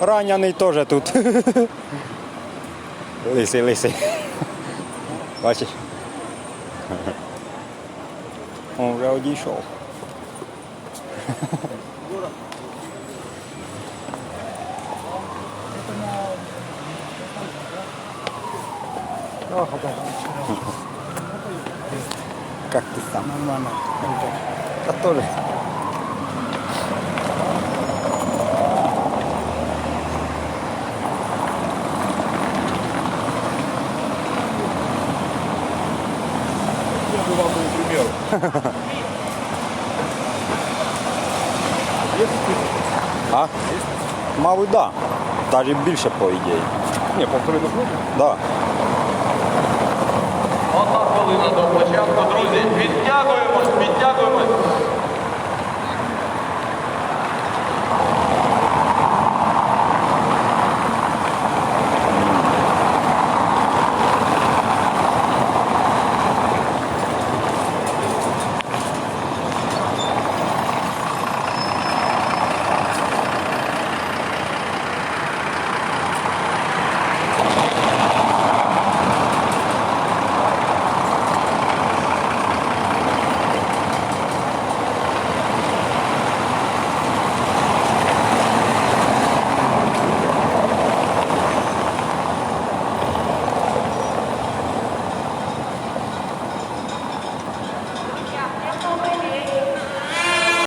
ранений теж тут. Лисий, лисий. Бачиш? Він вже одійшов. Как ты сам? Нормально. Да тоже. бы вам был пример. А? Мабуть, да. Навіть більше по ідеї. Не, полторы дохода. Да. Одна хвилина до початку, друзі. Підтягуємось, підтягуємось.